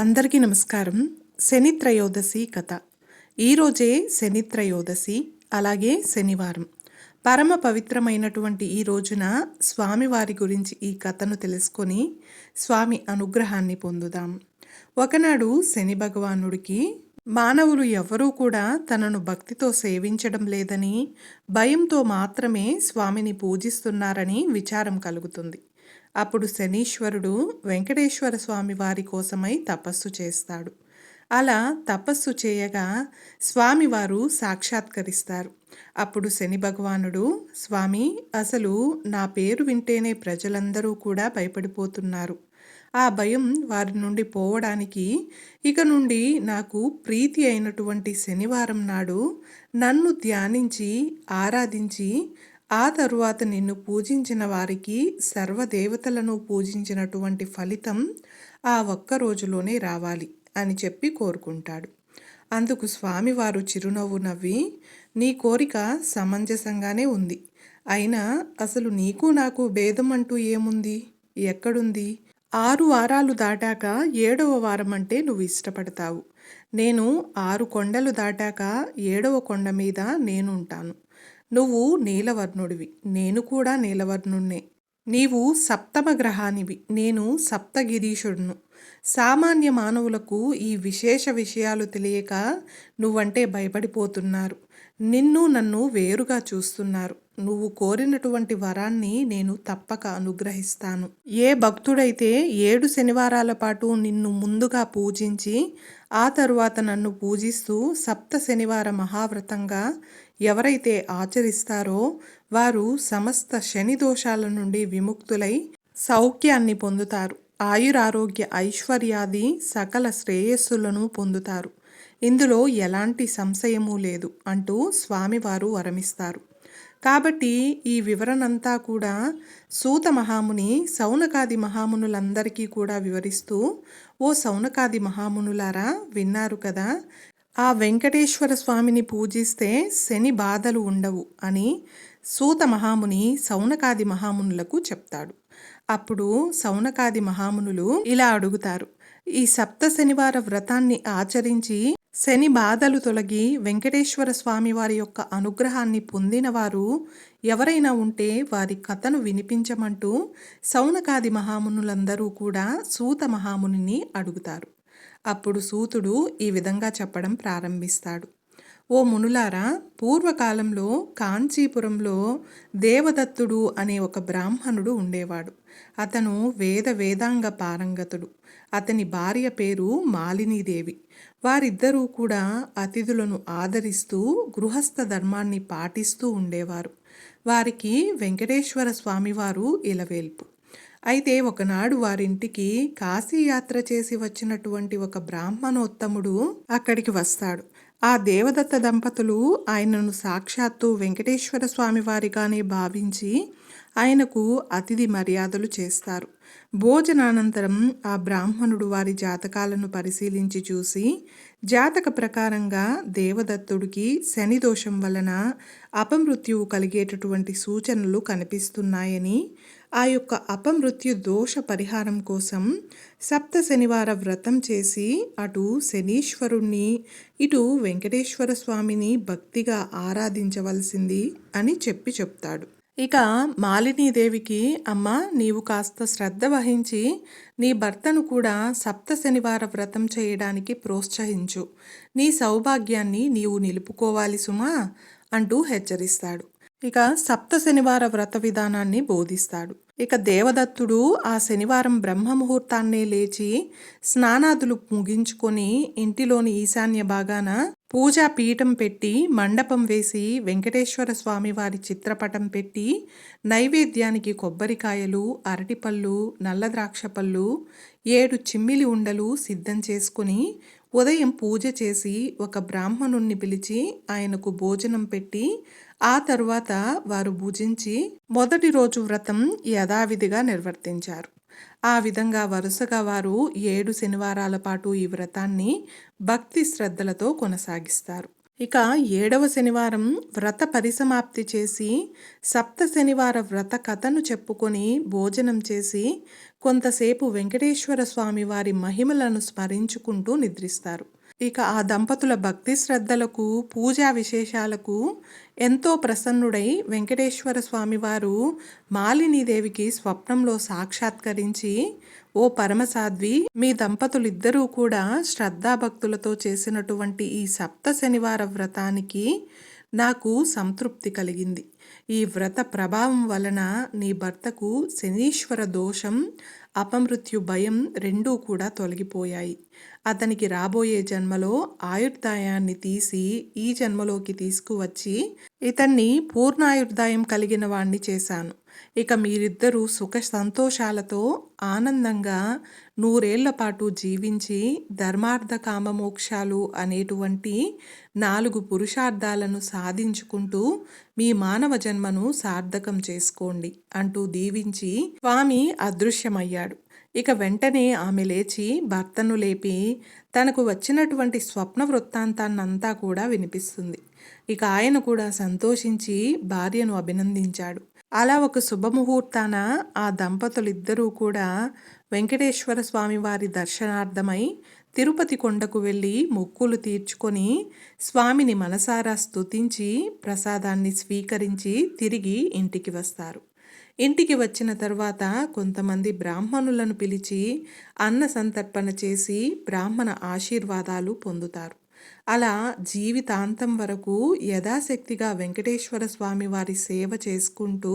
అందరికీ నమస్కారం. శని త్రయోదశి కథ. ఈరోజే శని త్రయోదశి అలాగే శనివారం. పరమ పవిత్రమైనటువంటి ఈ రోజున స్వామివారి గురించి ఈ కథను తెలుసుకొని స్వామి అనుగ్రహాన్ని పొందుదాం. ఒకనాడు శని భగవానుడికి మానవులు ఎవరూ కూడా తనను భక్తితో సేవించడం లేదని భయంతో మాత్రమే స్వామిని పూజిస్తున్నారని విచారం కలుగుతుంది. అప్పుడు శనీశ్వరుడు వెంకటేశ్వర స్వామి వారి కోసమై తపస్సు చేస్తాడు. అలా తపస్సు చేయగా స్వామివారు సాక్షాత్కరిస్తారు. అప్పుడు శని భగవానుడు స్వామి అసలు నా పేరు వింటేనే ప్రజలందరూ కూడా భయపడిపోతున్నారు. ఆ భయం వారి నుండి పోవడానికి ఇక నుండి నాకు ప్రీతి అయినటువంటి శనివారం నాడు నన్ను ధ్యానించి ఆరాధించి ఆ తరువాత నిన్ను పూజించిన వారికి సర్వదేవతలను పూజించినటువంటి ఫలితం ఆ ఒక్క రోజులోనే రావాలి అని చెప్పి కోరుకుంటాడు. అందుకు స్వామివారు చిరునవ్వు నవ్వి నీ కోరిక సమంజసంగానే ఉంది. అయినా అసలు నీకు నాకు భేదం అంటూ ఏముంది? ఎక్కడుంది? ఆరు వారాలు దాటాక ఏడవ వారం అంటే నువ్వు ఇష్టపడతావు. నేను ఆరు కొండలు దాటాక ఏడవ కొండ మీద నేనుంటాను. నువ్వు నీలవర్ణుడివి. నేను కూడా నీలవర్ణుణ్ణే. నీవు సప్తమ గ్రహానివి. నేను సప్తగిరీషుడును సామాన్య మానవులకు ఈ విశేష విషయాలు తెలియక నువ్వంటే భయపడిపోతున్నారు. నిన్ను నన్ను వేరుగా చూస్తున్నారు. నువ్వు కోరినటువంటి వరాన్ని నేను తప్పక అనుగ్రహిస్తాను. ఏ భక్తుడైతే ఏడు శనివారాల పాటు నిన్ను ముందుగా పూజించి ఆ తరువాత నన్ను పూజిస్తూ సప్త శనివార మహావ్రతంగా ఎవరైతే ఆచరిస్తారో వారు సమస్త శని దోషాల నుండి విముక్తులై సౌఖ్యాన్ని పొందుతారు. ఆయురారోగ్య ఐశ్వర్యాది సకల శ్రేయస్సులను పొందుతారు. ఇందులో ఎలాంటి సంశయము లేదు అంటూ స్వామివారు వరమిస్తారు. కాబట్టి ఈ వివరణంతా కూడా సూత మహాముని సౌనకాది మహామునులందరికీ కూడా వివరిస్తూ ఓ సౌనకాది మహామునులారా విన్నారు కదా ఆ వెంకటేశ్వర స్వామిని పూజిస్తే శని బాధలు ఉండవు అని సూత మహాముని సౌనకాది మహామునులకు చెప్తాడు. అప్పుడు సౌనకాది మహామునులు ఇలా అడుగుతారు. ఈ సప్త శనివార వ్రతాన్ని ఆచరించి శని బాధలు తొలగి వెంకటేశ్వర స్వామి వారి యొక్క అనుగ్రహాన్ని పొందినవారు ఎవరైనా ఉంటే వారి కథను వినిపించమంటూ సౌనకాది మహామునులందరూ కూడా సూత మహామునిని అడుగుతారు. అప్పుడు సూతుడు ఈ విధంగా చెప్పడం ప్రారంభిస్తాడు. ఓ మునులారా పూర్వకాలంలో కాంచీపురంలో దేవదత్తుడు అనే ఒక బ్రాహ్మణుడు ఉండేవాడు. అతను వేద వేదాంగ పారంగతుడు. అతని భార్య పేరు మాలినీదేవి. వారిద్దరూ కూడా అతిథులను ఆదరిస్తూ గృహస్థ ధర్మాన్ని పాటిస్తూ ఉండేవారు. వారికి వెంకటేశ్వర స్వామివారు ఇలవేల్పు. అయితే ఒకనాడు వారింటికి కాశీయాత్ర చేసి వచ్చినటువంటి ఒక బ్రాహ్మణోత్తముడు అక్కడికి వస్తాడు. ఆ దేవదత్త దంపతులు ఆయనను సాక్షాత్తు వెంకటేశ్వర స్వామి వారిగానే భావించి ఆయనకు అతిథి మర్యాదలు చేస్తారు. భోజనానంతరం ఆ బ్రాహ్మణుడు వారి జాతకాలను పరిశీలించి చూసి జాతక ప్రకారంగా దేవదత్తుడికి శని దోషం వలన అపమృత్యువు కలిగేటటువంటి సూచనలు కనిపిస్తున్నాయని ఆ యొక్క అపమృత్యు దోష పరిహారం కోసం సప్త శనివార వ్రతం చేసి అటు శనీశ్వరుణ్ణి ఇటు వెంకటేశ్వర స్వామిని భక్తిగా ఆరాధించవలసింది అని చెప్పి చెప్తాడు. ఇక మాలినీదేవికి అమ్మ నీవు కాస్త శ్రద్ధ వహించి నీ భర్తను కూడా సప్త శనివార వ్రతం చేయడానికి ప్రోత్సహించు. నీ సౌభాగ్యాన్ని నీవు నిలుపుకోవాలి సుమా అంటూ హెచ్చరిస్తాడు. ఇక సప్త శనివార వ్రత విధానాన్ని బోధిస్తాడు. ఇక దేవదత్తుడు ఆ శనివారం బ్రహ్మ ముహూర్తాన్నే లేచి స్నానాదులు ముగించుకొని ఇంటిలోని ఈశాన్య భాగాన పూజా పీఠం పెట్టి మండపం వేసి వెంకటేశ్వర స్వామి వారి చిత్రపటం పెట్టి నైవేద్యానికి కొబ్బరికాయలు అరటిపళ్ళు నల్ల ద్రాక్ష పళ్ళు ఏడు చిమ్మిలి ఉండలు సిద్ధం చేసుకుని ఉదయం పూజ చేసి ఒక బ్రాహ్మణుణ్ణి పిలిచి ఆయనకు భోజనం పెట్టి ఆ తరువాత వారు భుజించి మొదటి రోజు వ్రతం యథావిధిగా నిర్వర్తించారు. ఆ విధంగా వరుసగా వారు ఏడు శనివారాల పాటు ఈ వ్రతాన్ని భక్తి శ్రద్ధలతో కొనసాగిస్తారు. ఇక ఏడవ శనివారం వ్రత పరిసమాప్తి చేసి సప్త శనివార వ్రత కథను చెప్పుకొని భోజనం చేసి కొంతసేపు వెంకటేశ్వర స్వామి వారి మహిమలను స్మరించుకుంటూ నిద్రిస్తారు. ఇక ఆ దంపతుల భక్తి శ్రద్ధలకు పూజా విశేషాలకు ఎంతో ప్రసన్నుడై వెంకటేశ్వర స్వామివారు మాలినీదేవికి స్వప్నంలో సాక్షాత్కరించి ఓ పరమసాధ్వి మీ దంపతులిద్దరూ కూడా శ్రద్ధాభక్తులతో చేసినటువంటి ఈ సప్త శనివార వ్రతానికి నాకు సంతృప్తి కలిగింది. ఈ వ్రత ప్రభావం వలన నీ భర్తకు శనీశ్వర దోషం అపమృత్యు భయం రెండూ కూడా తొలగిపోయాయి. అతనికి రాబోయే జన్మలో ఆయుర్దాయాన్ని తీసి ఈ జన్మలోకి తీసుకువచ్చి ఇతన్ని పూర్ణాయుర్దాయం కలిగిన వాణ్ణి చేశాను. ఇక మీరిద్దరూ సుఖ సంతోషాలతో ఆనందంగా నూరేళ్ళ పాటు జీవించి ధర్మార్థ కామమోక్షాలు అనేటువంటి నాలుగు పురుషార్థాలను సాధించుకుంటూ మీ మానవ జన్మను సార్థకం చేసుకోండి అంటూ దీవించి స్వామి అదృశ్యమయ్యాడు. ఇక వెంటనే ఆమె లేచి భర్తను లేపి తనకు వచ్చినటువంటి స్వప్న వృత్తాంతాన్నంతా కూడా వినిపిస్తుంది. ఇక ఆయన కూడా సంతోషించి భార్యను అభినందించాడు. అలా ఒక శుభముహూర్తాన ఆ దంపతులిద్దరూ కూడా వెంకటేశ్వర స్వామి వారి దర్శనార్థమై తిరుపతి కొండకు వెళ్ళి మొక్కులు తీర్చుకొని స్వామిని మనసారా స్తుతించి ప్రసాదాన్ని స్వీకరించి తిరిగి ఇంటికి వస్తారు. ఇంటికి వచ్చిన తర్వాత కొంతమంది బ్రాహ్మణులను పిలిచి అన్న సంతర్పణ చేసి బ్రాహ్మణ ఆశీర్వాదాలు పొందుతారు. అలా జీవితాంతం వరకు యథాశక్తిగా వెంకటేశ్వర స్వామి వారి సేవ చేసుకుంటూ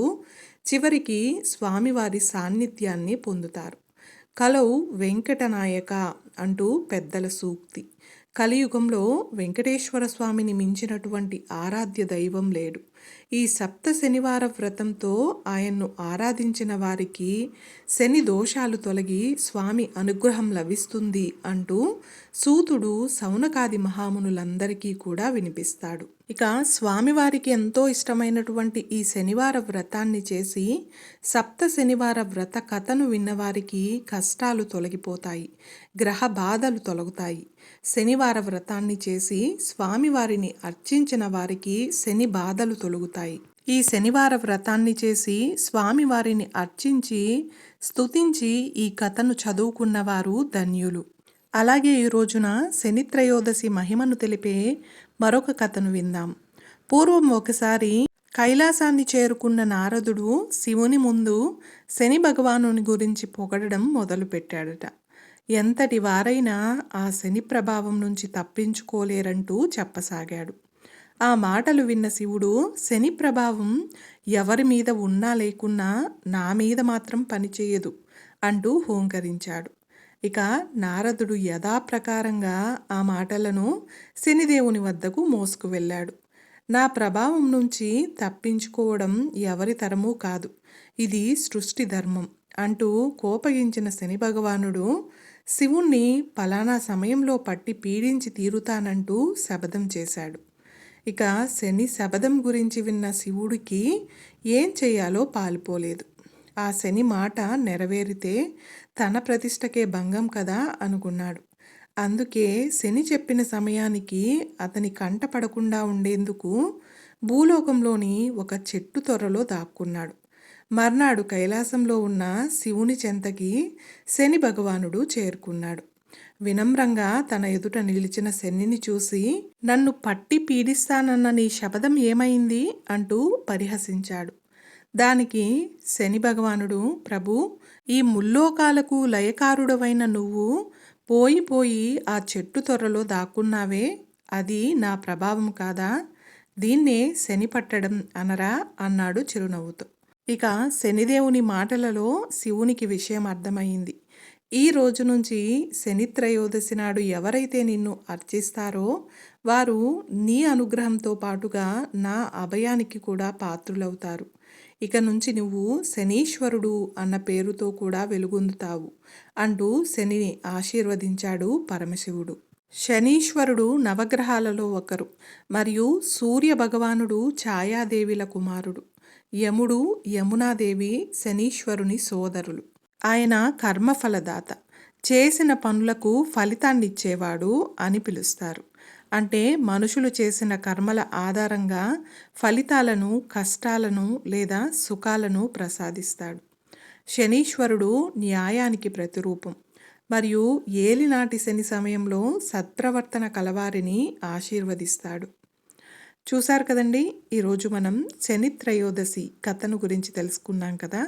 చివరికి స్వామివారి సాన్నిధ్యాన్ని పొందుతారు. కలవు వెంకటనాయక అంటూ పెద్దల సూక్తి. కలియుగంలో వెంకటేశ్వర స్వామిని మించినటువంటి ఆరాధ్య దైవం లేడు. ఈ సప్త శనివార వ్రతంతో ఆయన్ను ఆరాధించిన వారికి శని దోషాలు తొలగి స్వామి అనుగ్రహం లభిస్తుంది అంటూ సూతుడు సౌనకాది మహామునులందరికీ కూడా వినిపిస్తాడు. ఇక స్వామివారికి ఎంతో ఇష్టమైనటువంటి ఈ శనివార వ్రతాన్ని చేసి సప్త శనివార వ్రత కథను విన్నవారికి కష్టాలు తొలగిపోతాయి గ్రహ బాధలు తొలగుతాయి. శనివార వ్రతాన్ని చేసి స్వామివారిని అర్చించిన వారికి శని బాధలు కలుగుతాయి ఈ శనివార వ్రతాన్ని చేసి స్వామివారిని అర్చించి స్తుతించి ఈ కథను చదువుకున్నవారు ధన్యులు. అలాగే ఈ రోజున శనిత్రయోదశి మహిమను తెలిపే మరొక కథను విందాం. పూర్వం ఒకసారి కైలాసాన్ని చేరుకున్న నారదుడు శివుని ముందు శని భగవానుని గురించి పొగడడం మొదలుపెట్టాడట. ఎంతటి వారైనా ఆ శని ప్రభావం నుంచి తప్పించుకోలేరంటూ చెప్పసాగాడు. ఆ మాటలు విన్న శివుడు శని ప్రభావం ఎవరి మీద ఉన్నా లేకున్నా నా మీద మాత్రం పనిచేయదు అంటూ హోంకరించాడు. ఇక నారదుడు యథాప్రకారంగా ఆ మాటలను శనిదేవుని వద్దకు మోసుకు వెళ్ళాడు. నా ప్రభావం నుంచి తప్పించుకోవడం ఎవరి తరమూ కాదు. ఇది సృష్టి ధర్మం అంటూ కోపగించిన శని భగవానుడు శివుణ్ణి పలానా సమయంలో పట్టి పీడించి తీరుతానంటూ శబదం చేశాడు. ఇక శని శబదం గురించి విన్న శివుడికి ఏం చేయాలో పాలిపోలేదు. ఆ శని మాట నెరవేరితే తన ప్రతిష్టకే భంగం కదా అనుకున్నాడు. అందుకే శని చెప్పిన సమయానికి అతని కంట పడకుండా ఉండేందుకు భూలోకంలోని ఒక చెట్టు తొర్రలో దాక్కున్నాడు. మర్నాడు కైలాసంలో ఉన్న శివుని చెంతకి శని భగవానుడు చేరుకున్నాడు. వినమ్రంగా తన ఎదుట నిలిచిన శనిని చూసి నన్ను పట్టి పీడిస్తానన్న నీ శపథం ఏమైంది? అంటూ పరిహసించాడు. దానికి శని భగవానుడు ప్రభు ఈ ముల్లోకాలకు లయకారుడవైన నువ్వు పోయి పోయి ఆ చెట్టు తొర్రలో దాక్కున్నావే. అది నా ప్రభావం కాదా? దీన్నే శని పట్టడం అనరా? అన్నాడు చిరునవ్వుతో. ఇక శనిదేవుని మాటలలో శివునికి విషయం అర్థమైంది. ఈ రోజు నుంచి శనిత్రయోదశి నాడు ఎవరైతే నిన్ను అర్చిస్తారో వారు నీ అనుగ్రహంతో పాటుగా నా అభయానికి కూడా పాత్రులవుతారు. ఇక నుంచి నువ్వు శనీశ్వరుడు అన్న పేరుతో కూడా వెలుగొందుతావు. అంటూ శనిని ఆశీర్వదించాడు పరమశివుడు. శనీశ్వరుడు నవగ్రహాలలో ఒకరు మరియు సూర్య భగవానుడు ఛాయాదేవిల కుమారుడు. యముడు యమునాదేవి శనీశ్వరుని సోదరులు. ఆయన కర్మఫలదాత. చేసిన పనులకు ఫలితాన్నిచ్చేవాడు అని పిలుస్తారు. అంటే మనుషులు చేసిన కర్మల ఆధారంగా ఫలితాలను కష్టాలను లేదా సుఖాలను ప్రసాదిస్తాడు. శనీశ్వరుడు న్యాయానికి ప్రతిరూపం. మరియు ఏలినాటి శని సమయంలో సత్ప్రవర్తన కలవారిని ఆశీర్వదిస్తాడు. చూశారు కదండి? ఈరోజు మనం శని త్రయోదశి కథను గురించి తెలుసుకున్నాం కదా?